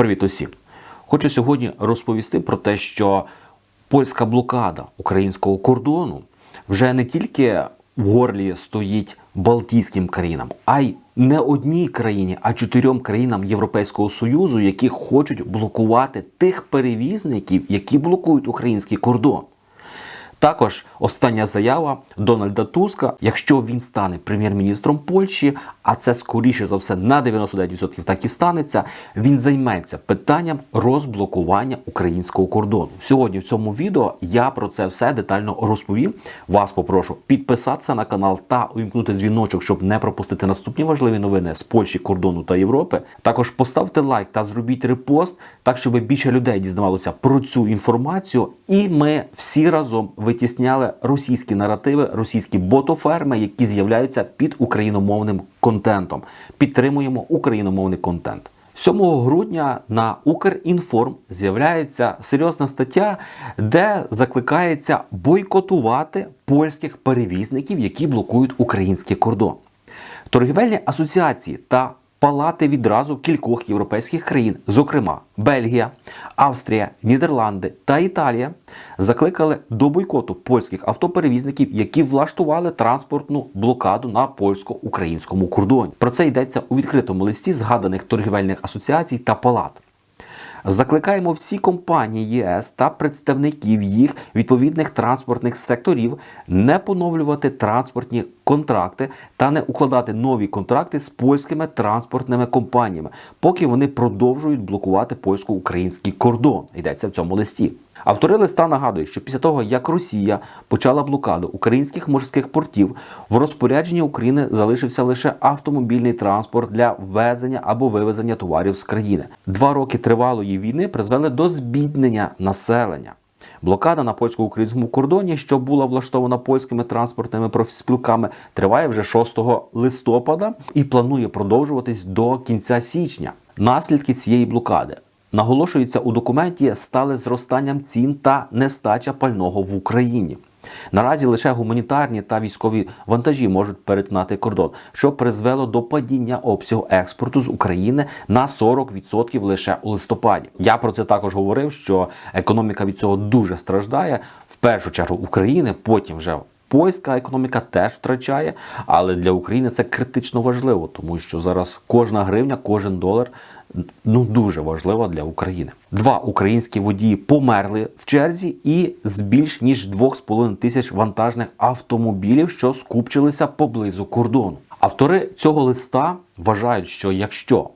Привіт усім! Хочу сьогодні розповісти про те, що польська блокада українського кордону вже не тільки в горлі стоїть Балтійським країнам, а й не одній країні, а чотирьом країнам Європейського Союзу, які хочуть блокувати тих перевізників, які блокують український кордон. Також остання заява Дональда Туска, якщо він стане прем'єр-міністром Польщі, а це скоріше за все на 99% так і станеться, він займеться питанням розблокування українського кордону. Сьогодні в цьому відео я про це все детально розповім. Вас попрошу підписатися на канал та увімкнути дзвіночок, щоб не пропустити наступні важливі новини з Польщі, кордону та Європи. Також поставте лайк та зробіть репост, так щоб більше людей дізнавалося про цю інформацію, і ми всі разом витісняли російські наративи, російські ботоферми, які з'являються під україномовним контентом. Підтримуємо україномовний контент. 7 грудня на Укрінформ з'являється серйозна стаття, де закликається бойкотувати польських перевізників, які блокують український кордон. Торгівельні асоціації та палати відразу кількох європейських країн, зокрема Бельгія, Австрія, Нідерланди та Італія, закликали до бойкоту польських автоперевізників, які влаштували транспортну блокаду на польсько-українському кордоні. Про це йдеться у відкритому листі згаданих торгівельних асоціацій та палат. Закликаємо всі компанії ЄС та представників їх відповідних транспортних секторів не поновлювати транспортні контракти та не укладати нові контракти з польськими транспортними компаніями, поки вони продовжують блокувати польсько-український кордон. Йдеться в цьому листі. Автори листа нагадують, що після того, як Росія почала блокаду українських морських портів, в розпорядженні України залишився лише автомобільний транспорт для ввезення або вивезення товарів з країни. Два роки тривалої війни призвели до збіднення населення. Блокада на польсько-українському кордоні, що була влаштована польськими транспортними профспілками, триває вже 6 листопада і планує продовжуватись до кінця січня. Наслідки цієї блокади наголошується у документі стали зростанням цін та нестача пального в Україні. Наразі лише гуманітарні та військові вантажі можуть перетинати кордон, що призвело до падіння обсягу експорту з України на 40% лише у листопаді. Я про це також говорив, що економіка від цього дуже страждає. В першу чергу України, потім вже Польська економіка теж втрачає, але для України це критично важливо, тому що зараз кожна гривня, кожен долар ну дуже важлива для України. Два українські водії померли в черзі і з більш ніж 2,5 тисяч вантажних автомобілів, що скупчилися поблизу кордону. Автори цього листа вважають, що якщо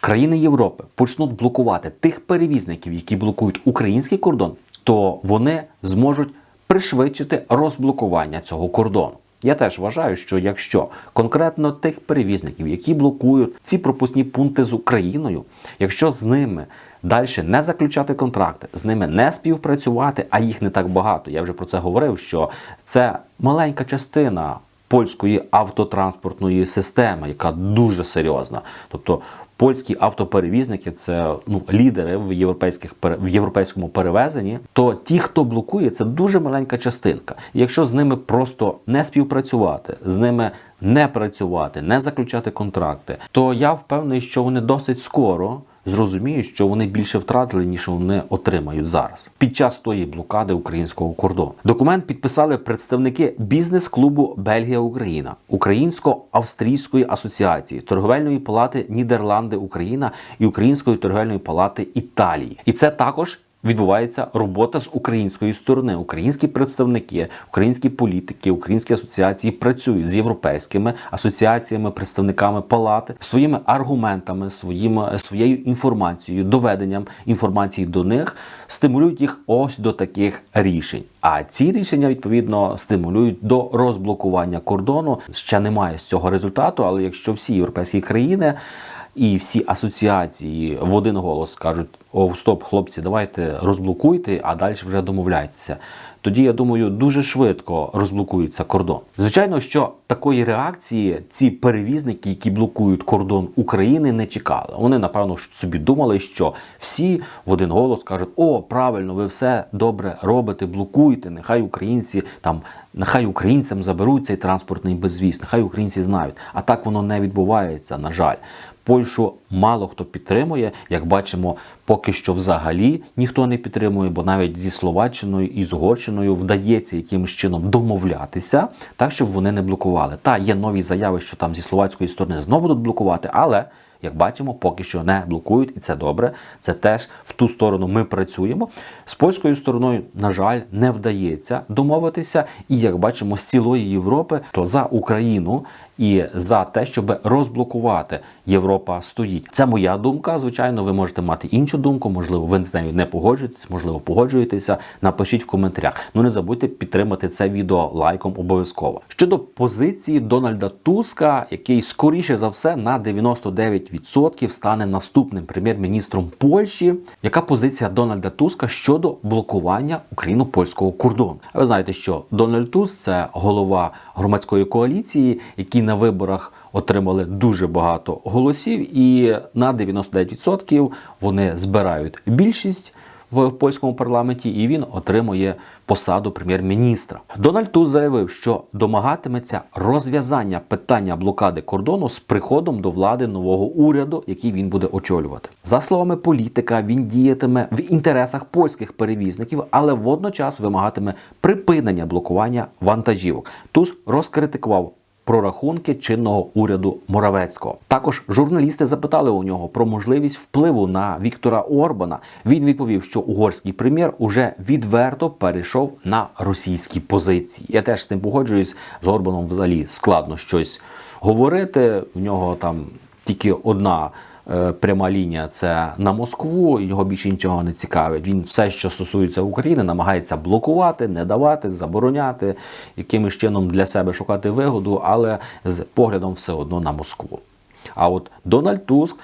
країни Європи почнуть блокувати тих перевізників, які блокують український кордон, то вони зможуть пришвидшити розблокування цього кордону. Я теж вважаю, що якщо конкретно тих перевізників, які блокують ці пропускні пункти з Україною, якщо з ними далі не заключати контракти, з ними не співпрацювати, а їх не так багато. Я вже про це говорив, що це маленька частина. Польської автотранспортної системи, яка дуже серйозна, тобто польські автоперевізники це ну лідери в європейських в європейському перевезенні. То ті, хто блокує, це дуже маленька частинка. Якщо з ними просто не співпрацювати, з ними не працювати, не заключати контракти, то я впевнений, що вони досить скоро зрозуміють, що вони більше втратили, ніж вони отримають зараз під час тої блокади українського кордону. Документ підписали представники бізнес-клубу Бельгія Україна, Українсько-Австрійської асоціації, торговельної палати Нідерланди Україна і Української торговельної палати Італії. І це також відбувається робота з української сторони. Українські представники, українські політики, українські асоціації працюють з європейськими асоціаціями, представниками палати своїми аргументами, своїм своєю інформацією, доведенням інформації до них, стимулюють їх ось до таких рішень. А ці рішення відповідно стимулюють до розблокування кордону. Ще немає з цього результату, але якщо всі європейські країни і всі асоціації в один голос кажуть: о, стоп, хлопці, давайте розблокуйте, а далі вже домовляйтеся. Тоді я думаю, дуже швидко розблокується кордон. Звичайно, що такої реакції ці перевізники, які блокують кордон України, не чекали. Вони напевно собі думали, що всі в один голос кажуть: О, правильно, ви все добре робите, блокуйте. Нехай українці там, нехай українцям заберуть цей транспортний безвіз, нехай українці знають. А так воно не відбувається. На жаль, Польщу мало хто підтримує. Як бачимо, поки що взагалі ніхто не підтримує, бо навіть зі Словаччиною і з Угорщиною вдається якимось чином домовлятися, так щоб вони не блокували. Та є нові заяви, що там зі словацької сторони знову будуть блокувати, але. Як бачимо, поки що не блокують, і це добре. Це теж в ту сторону ми працюємо. З польською стороною, на жаль, не вдається домовитися. І як бачимо, з цілої Європи, то за Україну і за те, щоб розблокувати Європа стоїть. Це моя думка. Звичайно, ви можете мати іншу думку. Можливо, ви з нею не погоджуєтесь, можливо, погоджуєтеся. Напишіть в коментарях. Ну не забудьте підтримати це відео лайком обов'язково. Щодо позиції Дональда Туска, який скоріше за все на 99% стане наступним прем'єр-міністром Польщі. Яка позиція Дональда Туска щодо блокування україно-польського кордону? А ви знаєте, що Дональд Туск – це голова громадської коаліції, які на виборах отримали дуже багато голосів, і на 99% вони збирають більшість в польському парламенті, і він отримує посаду прем'єр-міністра. Дональд Туск заявив, що домагатиметься розв'язання питання блокади кордону з приходом до влади нового уряду, який він буде очолювати. За словами політика, він діятиме в інтересах польських перевізників, але водночас вимагатиме припинення блокування вантажівок. Туск розкритикував прорахунки чинного уряду Моравецького. Також журналісти запитали у нього про можливість впливу на Віктора Орбана. Він відповів, що угорський прем'єр уже відверто перейшов на російські позиції. Я теж з цим погоджуюсь. З Орбаном взагалі складно щось говорити. В нього там тільки одна. Е, Пряма лінія це на Москву, його більше нічого не цікавить. Він все, що стосується України, намагається блокувати, не давати, забороняти, якимось чином для себе шукати вигоду, але з поглядом все одно на Москву. А от Дональд Туск,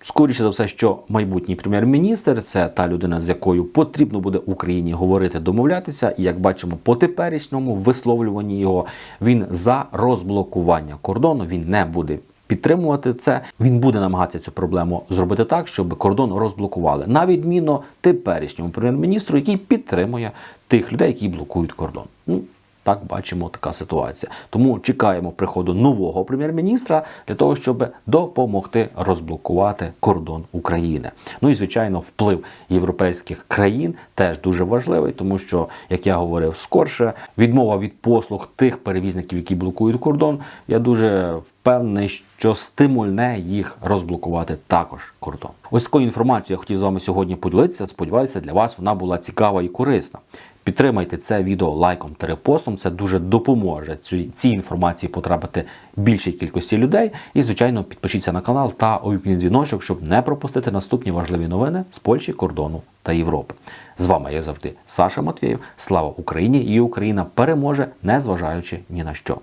скоріше за все, що майбутній прем'єр-міністр це та людина, з якою потрібно буде Україні говорити, домовлятися. І як бачимо, по теперішньому висловлюванні його він за розблокування кордону, він не буде. Підтримувати це він буде намагатися цю проблему зробити так, щоб кордон розблокували на відміну теперішньому прем'єр-міністру, який підтримує тих людей, які блокують кордон. Ну так бачимо така ситуація. Тому чекаємо приходу нового прем'єр-міністра для того, щоб допомогти розблокувати кордон України. Ну і звичайно, вплив європейських країн теж дуже важливий, тому що, як я говорив скорше, відмова від послуг тих перевізників, які блокують кордон, я дуже впевнений, що стимульне їх розблокувати також кордон. Ось такою інформацією я хотів з вами сьогодні поділитися. Сподіваюся, для вас вона була цікава і корисна. Підтримайте це відео лайком та репостом. Це дуже допоможе цій, інформації потрапити більшій кількості людей. І, звичайно, підпишіться на канал та увімкніть дзвіночок, щоб не пропустити наступні важливі новини з Польщі, кордону та Європи. З вами я завжди Саша Матвєєв. Слава Україні! І Україна переможе, незважаючи ні на що.